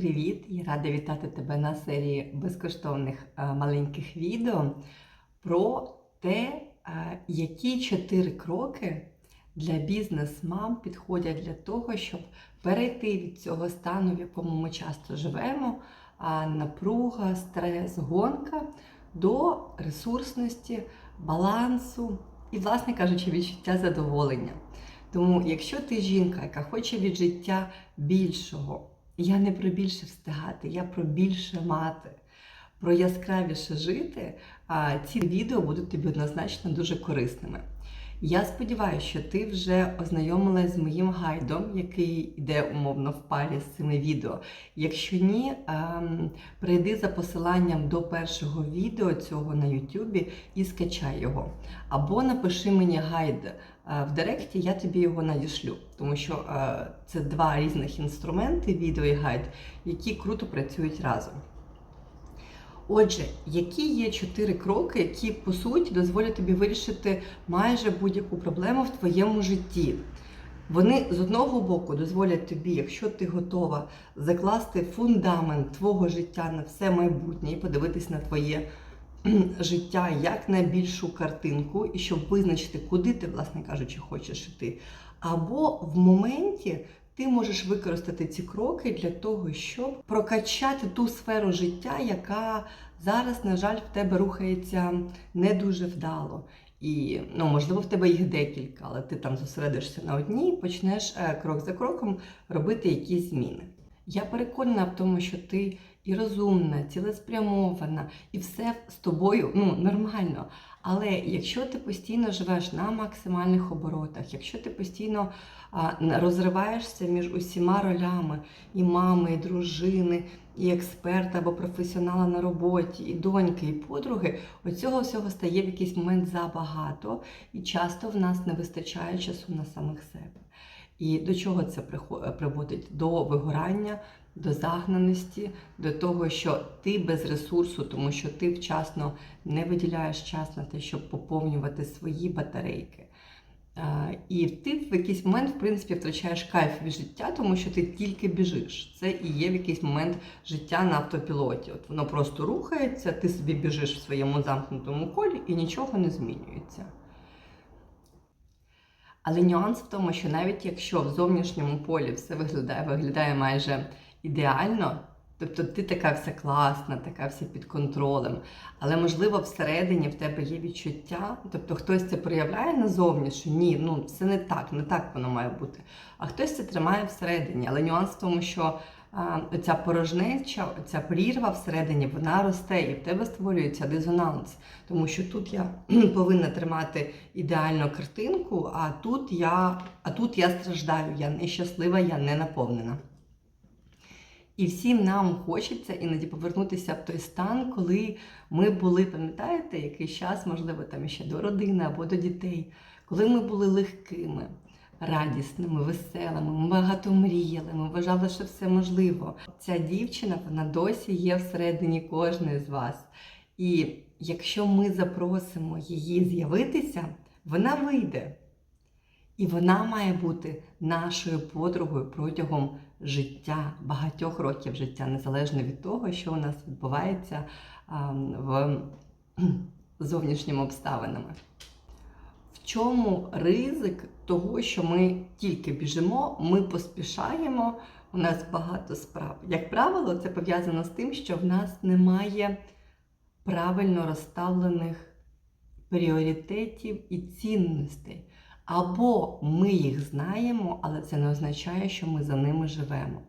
Привіт! Я рада вітати тебе на серії безкоштовних е, маленьких відео про те, е, які чотири кроки для бізнес-мам підходять для того, щоб перейти від цього стану, в якому ми часто живемо, напруга, стрес, гонка до ресурсності, балансу і, власне кажучи, відчуття задоволення. Тому, якщо ти жінка, яка хоче від життя більшого, я не про більше встигати, я про більше мати, про яскравіше жити, а ці відео будуть тобі однозначно дуже корисними. Я сподіваюся, що ти вже ознайомилась з моїм гайдом, який йде умовно в парі з цими відео. Якщо ні, ем, перейди за посиланням до першого відео цього на YouTube і скачай його. Або напиши мені гайд в Директі, я тобі його надішлю, тому що е, це два різних інструменти, відео і гайд, які круто працюють разом. Отже, які є чотири кроки, які по суті дозволять тобі вирішити майже будь-яку проблему в твоєму житті? Вони з одного боку дозволять тобі, якщо ти готова закласти фундамент твого життя на все майбутнє і подивитись на твоє життя як на більшу картинку, і щоб визначити, куди ти, власне кажучи, хочеш іти. Або в моменті ти можеш використати ці кроки для того, щоб прокачати ту сферу життя, яка зараз, на жаль, в тебе рухається не дуже вдало. І ну, можливо, в тебе їх декілька, але ти там зосередишся на одній і почнеш е, крок за кроком робити якісь зміни. Я переконана в тому, що ти і розумна, цілеспрямована, і все з тобою ну, нормально. Але якщо ти постійно живеш на максимальних оборотах, якщо ти постійно а, розриваєшся між усіма ролями і мами, і дружини, і експерта або професіонала на роботі, і доньки, і подруги, оцього всього стає в якийсь момент забагато, і часто в нас не вистачає часу на самих себе. І до чого це приводить? До вигорання, до загнаності, до того, що ти без ресурсу, тому що ти вчасно не виділяєш час на те, щоб поповнювати свої батарейки. І ти в якийсь момент, в принципі, втрачаєш кайф від життя, тому що ти тільки біжиш. Це і є в якийсь момент життя на автопілоті. От воно просто рухається, ти собі біжиш в своєму замкнутому колі і нічого не змінюється. Але нюанс в тому, що навіть якщо в зовнішньому полі все виглядає, виглядає майже ідеально, тобто ти така вся класна, така вся під контролем, але можливо всередині в тебе є відчуття, тобто хтось це проявляє назовні, що ні, ну це не так, не так воно має бути. А хтось це тримає всередині. Але нюанс в тому, що ця порожнеча, ця прірва всередині, вона росте, і в тебе створюється дизонанс. Тому що тут я повинна тримати ідеальну картинку, а тут я, а тут я страждаю, я нещаслива, я не наповнена. І всім нам хочеться іноді повернутися в той стан, коли ми були, пам'ятаєте, якийсь час, можливо, там ще до родини або до дітей, коли ми були легкими, радісними, веселими, ми багато мріяли, ми вважали, що все можливо. Ця дівчина, вона досі є всередині кожної з вас. І якщо ми запросимо її з'явитися, вона вийде. І вона має бути нашою подругою протягом життя, багатьох років життя, незалежно від того, що у нас відбувається в зовнішніми обставинами. В чому ризик того, що ми тільки біжимо, ми поспішаємо, у нас багато справ. Як правило, це пов'язано з тим, що в нас немає правильно розставлених пріоритетів і цінностей. Або ми їх знаємо, але це не означає, що ми за ними живемо.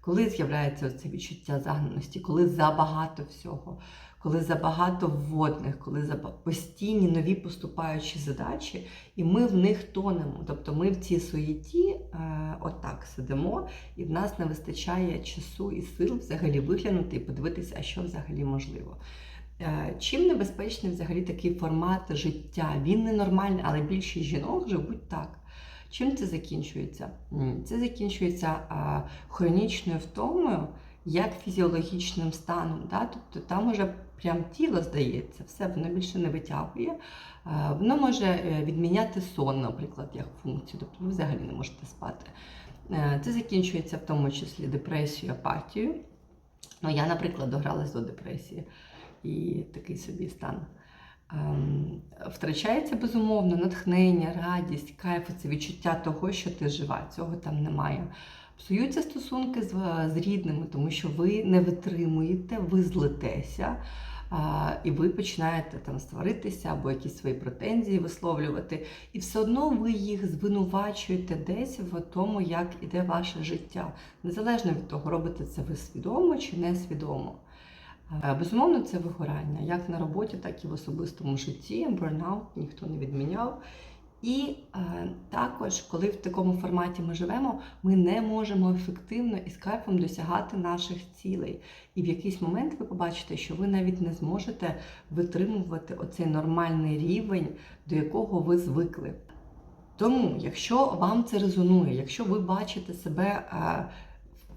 Коли з'являється це відчуття загнаності, коли забагато всього, коли забагато вводних, коли постійні нові поступаючі задачі, і ми в них тонемо. Тобто ми в цій суєті е, отак сидимо, і в нас не вистачає часу і сил взагалі виглянути і подивитися, а що взагалі можливо. Е, Чим небезпечний взагалі такий формат життя? Він ненормальний, але більшість жінок живуть так. Чим це закінчується? Це закінчується хронічною втомою, як фізіологічним станом. Да? Тобто там уже прям тіло здається, все воно більше не витягує. Е, Воно може е, відміняти сон, наприклад, як функцію, тобто ви взагалі не можете спати. Це закінчується в тому числі депресією, апатією. Ну, я, наприклад, догралась до депресії і такий собі стан. Ем, Втрачається безумовно натхнення, радість, кайф, це відчуття того, що ти жива. Цього там немає. Псуються стосунки з, з рідними, тому що ви не витримуєте, ви злитеся, а, і ви починаєте там сваритися або якісь свої претензії висловлювати. І все одно ви їх звинувачуєте десь в тому, як іде ваше життя. Незалежно від того, робите це ви свідомо чи несвідомо. Е, Безумовно, це вигорання, як на роботі, так і в особистому житті. Бурнаут ніхто не відміняв. І е, також, коли в такому форматі ми живемо, ми не можемо ефективно і з кайфом досягати наших цілей. І в якийсь момент ви побачите, що ви навіть не зможете витримувати оцей нормальний рівень, до якого ви звикли. Тому, якщо вам це резонує, якщо ви бачите себе е,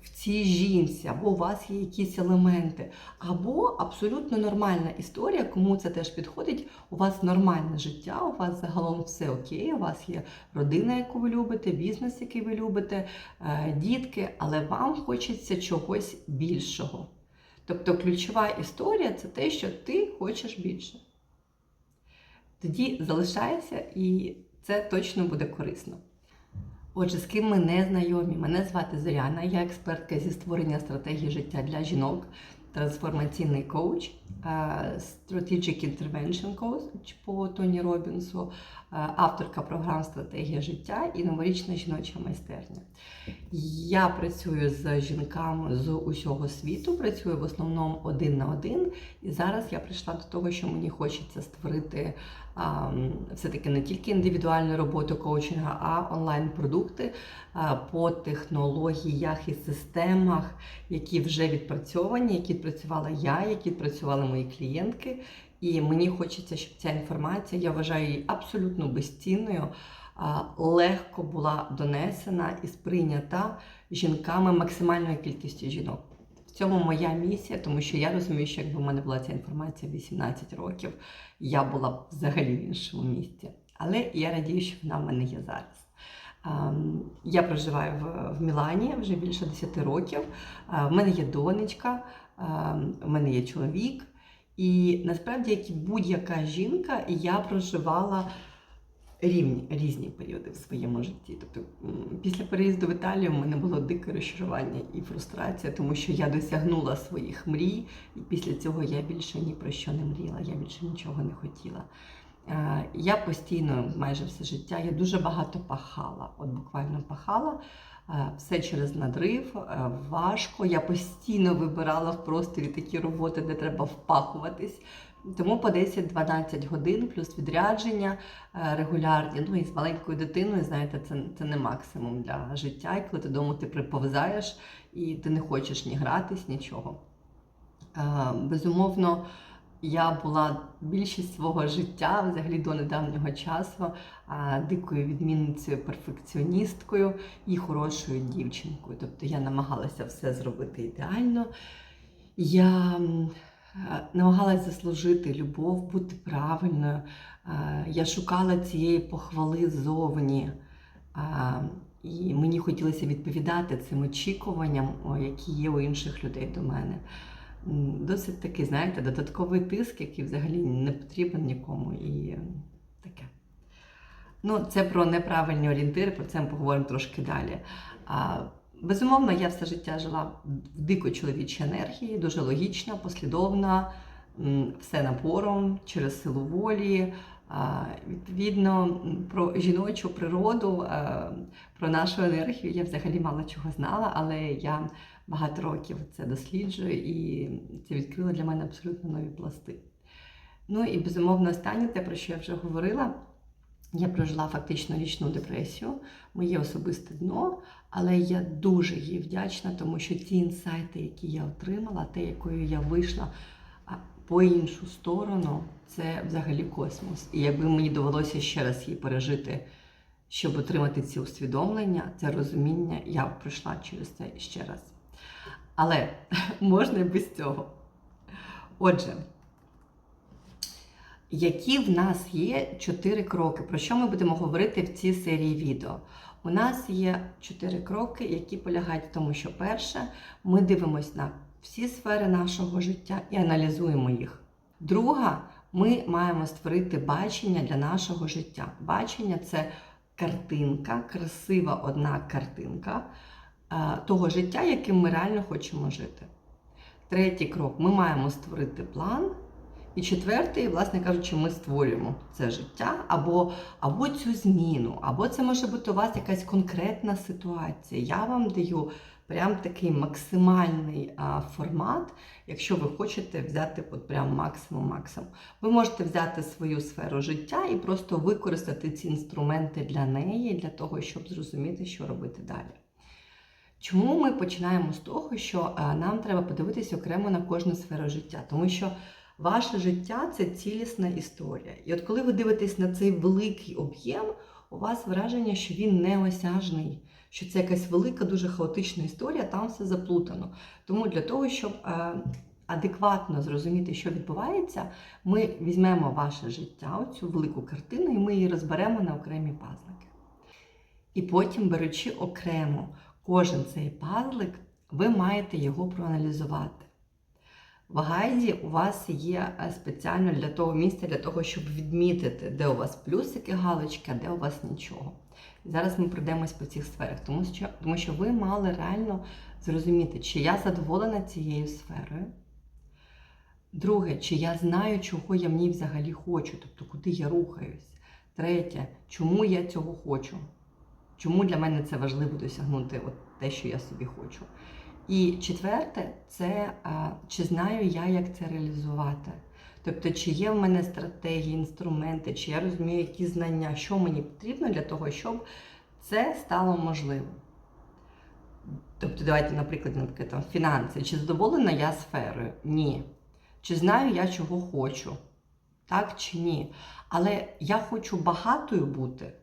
в цій жінці, або у вас є якісь елементи, або абсолютно нормальна історія, кому це теж підходить, у вас нормальне життя, у вас загалом все окей, у вас є родина, яку ви любите, бізнес, який ви любите, е, дітки, але вам хочеться чогось більшого. Тобто ключова історія це те, що ти хочеш більше. Тоді залишайся, і це точно буде корисно. Отже, з ким ми не знайомі, мене звати Зоряна, я експертка зі створення стратегії життя для жінок, трансформаційний коуч, е, Strategic Intervention Coach по Тоні Робінсу, авторка програм Стратегія життя і новорічна жіноча майстерня. Я працюю з жінками з усього світу, працюю в основному один на один. І зараз я прийшла до того, що мені хочеться створити все-таки не тільки індивідуальну роботу коучинга, а онлайн-продукти по технологіях і системах, які вже відпрацьовані, які відпрацювала я, які відпрацювали мої клієнтки. І мені хочеться, щоб ця інформація, я вважаю її абсолютно безцінною, легко була донесена і сприйнята жінками максимальною кількістю жінок. В цьому моя місія, тому що я розумію, що якби в мене була ця інформація 18 років, я була б взагалі в іншому місці. Але я радію, що вона в мене є зараз. Я проживаю в, Мілані вже більше 10 років. В мене є донечка, в мене є чоловік. І насправді, як і будь-яка жінка, я проживала рівні, різні періоди в своєму житті. Тобто після переїзду в Італію в мене було дике розчарування і фрустрація, тому що я досягнула своїх мрій, і після цього я більше ні про що не мріяла, я більше нічого не хотіла. Е, Я постійно, майже все життя, я дуже багато пахала, от буквально пахала. Е, Все через надрив, е, важко. Я постійно вибирала в просторі такі роботи, де треба впахуватись. Тому по 10-12 годин плюс відрядження регулярні. Ну і з маленькою дитиною, знаєте, це, це не максимум для життя. І коли ти дому ти приповзаєш і ти не хочеш ні гратись, нічого. Безумовно, я була більшість свого життя, взагалі до недавнього часу, дикою відмінницею, перфекціоністкою і хорошою дівчинкою. Тобто я намагалася все зробити ідеально. Я е, намагалася заслужити любов, бути правильною. Я шукала цієї похвали ззовні. А, І мені хотілося відповідати цим очікуванням, які є у інших людей до мене. Досить такий, знаєте, додатковий тиск, який взагалі не потрібен нікому. І е, таке. Ну, це про неправильні орієнтири, про це ми поговоримо трошки далі. А, безумовно, я все життя жила в дико чоловічій енергії, дуже логічна, послідовна, все напором, через силу волі. Відповідно, про жіночу природу, е, про нашу енергію я взагалі мало чого знала, але я багато років це досліджую і це відкрило для мене абсолютно нові пласти. Ну і безумовно, останнє, те, про що я вже говорила, я прожила фактично річну депресію, моє особисте дно, але я дуже їй вдячна, тому що ті інсайти, які я отримала, те, якою я вийшла по іншу сторону, це взагалі космос. І якби мені довелося ще раз її пережити, щоб отримати ці усвідомлення, це розуміння, я б пройшла через це ще раз. Але можна і без цього. Отже, які в нас є чотири кроки, про що ми будемо говорити в цій серії відео? У нас є чотири кроки, які полягають в тому, що перше, ми дивимося на всі сфери нашого життя і аналізуємо їх. Друга, ми маємо створити бачення для нашого життя. Бачення це картинка, красива одна картинка е, того життя, яким ми реально хочемо жити. Третій крок ми маємо створити план. І четвертий, власне кажучи, ми створюємо це життя або, або цю зміну, або це може бути у вас якась конкретна ситуація. Я вам даю прям такий максимальний а, формат, якщо ви хочете взяти от прям максимум-максимум. Ви можете взяти свою сферу життя і просто використати ці інструменти для неї, для того, щоб зрозуміти, що робити далі. Чому ми починаємо з того, що нам треба подивитися окремо на кожну сферу життя? Тому що ваше життя це цілісна історія. І от коли ви дивитесь на цей великий об'єм, у вас враження, що він неосяжний, що це якась велика, дуже хаотична історія, там все заплутано. Тому для того, щоб е, адекватно зрозуміти, що відбувається, ми візьмемо ваше життя, оцю велику картину, і ми її розберемо на окремі пазлики. І потім, беручи окремо кожен цей пазлик, ви маєте його проаналізувати. В гайді у вас є е, спеціально для того місця, для того, щоб відмітити, де у вас плюсики, галочки, а де у вас нічого. Зараз ми пройдемось по цих сферах, тому що, тому що ви мали реально зрозуміти, чи я задоволена цією сферою. Друге, чи я знаю, чого я в ній взагалі хочу, тобто куди я рухаюсь. Третє, чому я цього хочу? Чому для мене це важливо досягнути от те, що я собі хочу. І четверте, це а, чи знаю я, як це реалізувати. Тобто, чи є в мене стратегії, інструменти, чи я розумію, які знання, що мені потрібно для того, щоб це стало можливим. Тобто, давайте, наприклад, там, фінанси. Чи задоволена я сферою? Ні. Чи знаю я, чого хочу? Так чи ні? Але я хочу багатою бути.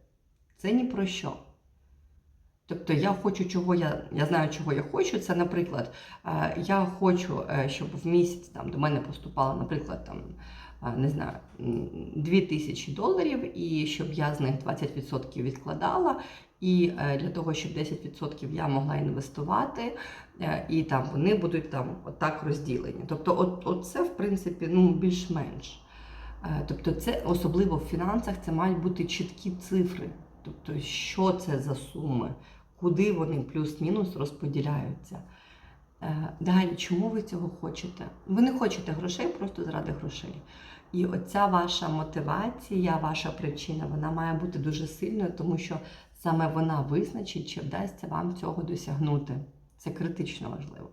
Це ні про що. Тобто я хочу, чого я я знаю, чого я хочу. Це, наприклад, е, я хочу, е, щоб в місяць там до мене поступало, наприклад, там е, не знаю, 2 тисячі доларів, і щоб я з них 20% відкладала. І для того, щоб 10% я могла інвестувати, і там вони будуть там отак розділені. Тобто, от це, в принципі, ну більш-менш. Тобто, це особливо в фінансах це мають бути чіткі цифри. Тобто, що це за суми, куди вони плюс-мінус розподіляються. Е, далі, чому ви цього хочете? Ви не хочете грошей просто заради грошей. І оця ваша мотивація, ваша причина, вона має бути дуже сильною, тому що саме вона визначить, чи вдасться вам цього досягнути. Це критично важливо.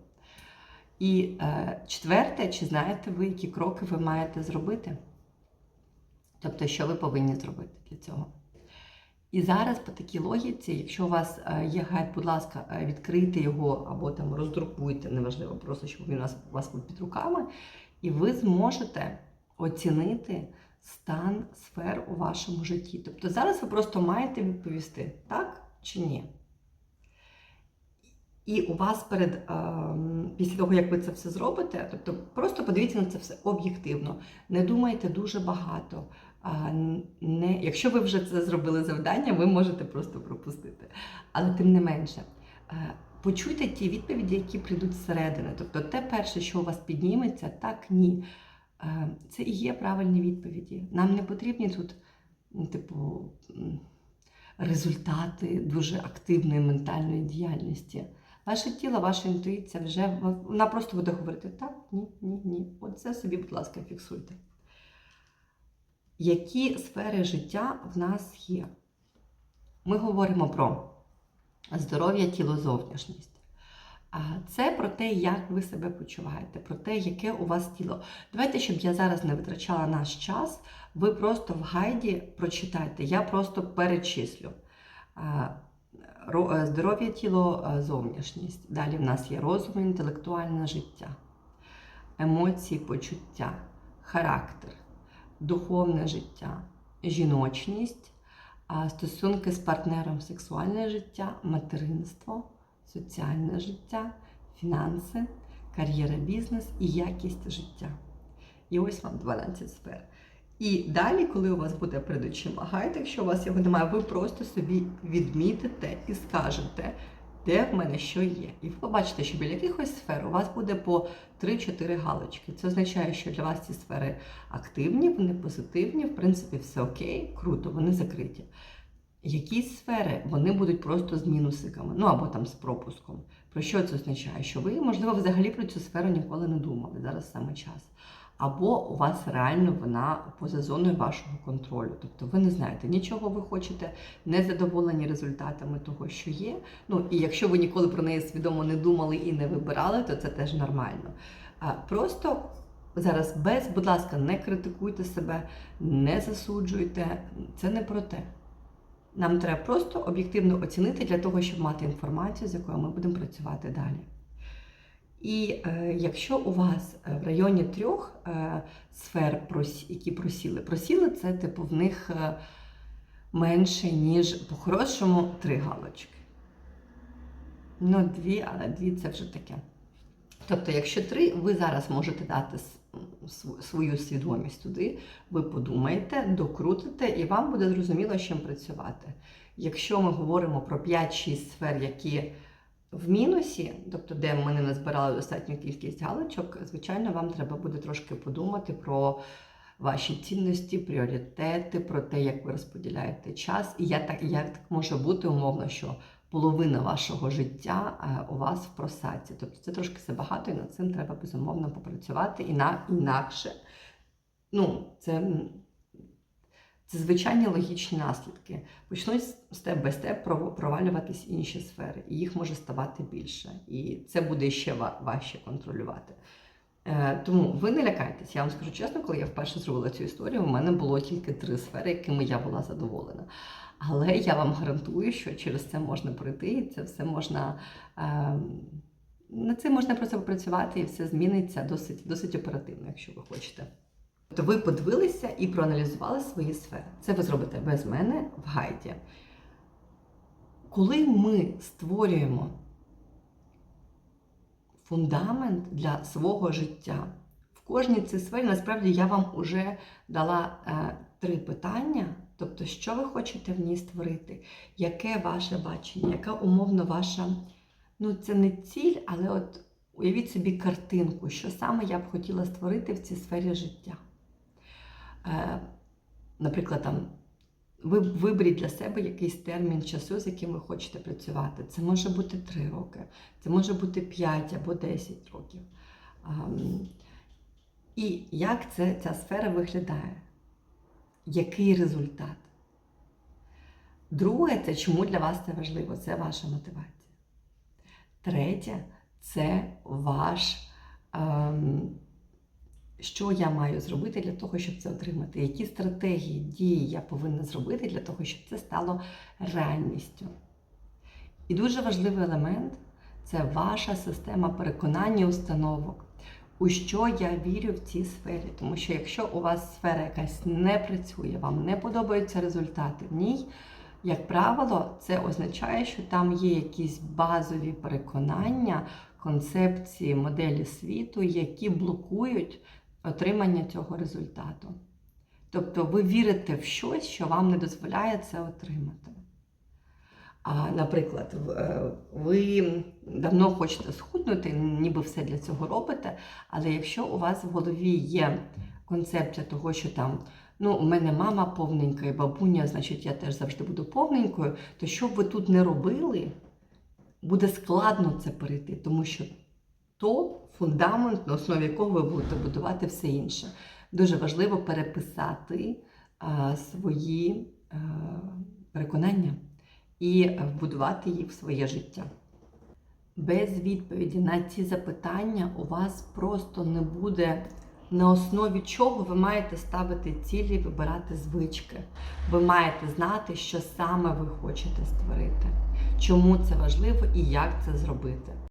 І е, четверте, чи знаєте ви, які кроки ви маєте зробити? Тобто, що ви повинні зробити для цього? І зараз по такій логіці, якщо у вас е, є гайд, будь ласка, е, відкрийте його або там роздрукуйте, неважливо, просто щоб він у нас у вас був під руками, і ви зможете оцінити стан сфер у вашому житті. Тобто зараз ви просто маєте відповісти, так чи ні. І у вас перед, ем, після того, як ви це все зробите, тобто просто подивіться на це все об'єктивно. Не думайте дуже багато. Не, Якщо ви вже це зробили завдання, ви можете просто пропустити. Але тим не менше, е, почуйте ті відповіді, які прийдуть зсередини. Тобто, те перше, що у вас підніметься, так, ні. Е, це і є правильні відповіді. Нам не потрібні тут, типу, результати дуже активної ментальної діяльності. Ваше тіло, ваша інтуїція вже вона просто буде говорити так, ні, ні, ні. Оце собі, будь ласка, фіксуйте. Які сфери життя в нас є? Ми говоримо про здоров'я, тіло, зовнішність. Це про те, як ви себе почуваєте, про те, яке у вас тіло. Давайте, щоб я зараз не витрачала наш час, ви просто в гайді прочитайте, я просто перечислю. Е, здоров'я тіло, е, зовнішність. Далі в нас є розум, інтелектуальне життя, емоції, почуття, характер, духовне життя, жіночність, стосунки з партнером, сексуальне життя, материнство, соціальне життя, фінанси, кар'єра, бізнес і якість життя. І ось вам 12 сфер. І далі, коли у вас буде перед очима гайд, якщо у вас його немає, ви просто собі відмітите і скажете, де в мене що є. І ви побачите, що біля якихось сфер у вас буде по 3-4 галочки. Це означає, що для вас ці сфери активні, вони позитивні, в принципі, все окей, круто, вони закриті. Якісь сфери вони будуть просто з мінусиками, ну або там з пропуском. Про що це означає? Що ви, можливо, взагалі про цю сферу ніколи не думали. Зараз саме час. Або у вас реально вона поза зоною вашого контролю. Тобто ви не знаєте нічого ви хочете, не задоволені результатами того, що є. Ну і якщо ви ніколи про неї свідомо не думали і не вибирали, то це теж нормально. Просто зараз без, будь ласка, не критикуйте себе, не засуджуйте. Це не про те. Нам треба просто об'єктивно оцінити для того, щоб мати інформацію, з якою ми будемо працювати далі. І е, якщо у вас е, в районі трьох е, сфер, які просіли, просіли це типу в них е, менше, ніж по-хорошому три галочки. Ну, дві, але дві це вже таке. Тобто, якщо три, ви зараз можете дати свою свідомість туди, ви подумаєте, докрутите, і вам буде зрозуміло, з чим працювати. Якщо ми говоримо про 5-6 сфер, які в мінусі, тобто де ми не назбирали достатню кількість галочок, звичайно, вам треба буде трошки подумати про ваші цінності, пріоритети, про те, як ви розподіляєте час. І як так, як так може бути умовно, що половина вашого життя е, у вас в просаці. Тобто це трошки забагато, і над цим треба безумовно попрацювати. Іна, інакше, ну, це, це звичайні логічні наслідки. Почнуть степ бай степ провалюватись інші сфери, і їх може ставати більше. І це буде ще важче контролювати. Е, Тому ви не лякайтесь. Я вам скажу чесно, коли я вперше зробила цю історію, у мене було тільки три сфери, якими я була задоволена. Але я вам гарантую, що через це можна пройти, і це все можна. Е, над цим можна просто попрацювати, і все зміниться досить, досить оперативно, якщо ви хочете. Тобто ви подивилися і проаналізували свої сфери. Це ви зробите без мене в гайді. Коли ми створюємо фундамент для свого життя, в кожній цій сфері насправді я вам вже дала е, три питання. Тобто, що ви хочете в ній створити, яке ваше бачення, яка умовно ваша, ну це не ціль, але от уявіть собі картинку, що саме я б хотіла створити в цій сфері життя. Е, наприклад, там, ви виберіть для себе якийсь термін часу, з яким ви хочете працювати. Це може бути 3 роки, це може бути 5 або 10 років. Ем, І як це, ця сфера виглядає? Який результат? Друге, це чому для вас це важливо? Це ваша мотивація. Третє це ваш. Ем, що я маю зробити для того, щоб це отримати? Які стратегії, дії я повинна зробити для того, щоб це стало реальністю? І дуже важливий елемент це ваша система переконання установок. У що я вірю в цій сфері. Тому що якщо у вас сфера якась не працює, вам не подобаються результати в ній, як правило, це означає, що там є якісь базові переконання, концепції, моделі світу, які блокують отримання цього результату. Тобто ви вірите в щось, що вам не дозволяє це отримати. А, наприклад, е, ви давно хочете схуднути, ніби все для цього робите, але якщо у вас в голові є концепція того, що там ну, у мене мама повненька і бабуня, значить я теж завжди буду повненькою, то що б ви тут не робили, буде складно це перейти, тому що то фундамент, на основі якого ви будете будувати все інше. Дуже важливо переписати а, свої а, переконання і вбудувати їх в своє життя. Без відповіді на ці запитання у вас просто не буде на основі чого ви маєте ставити цілі, вибирати звички. Ви маєте знати, що саме ви хочете створити, чому це важливо і як це зробити.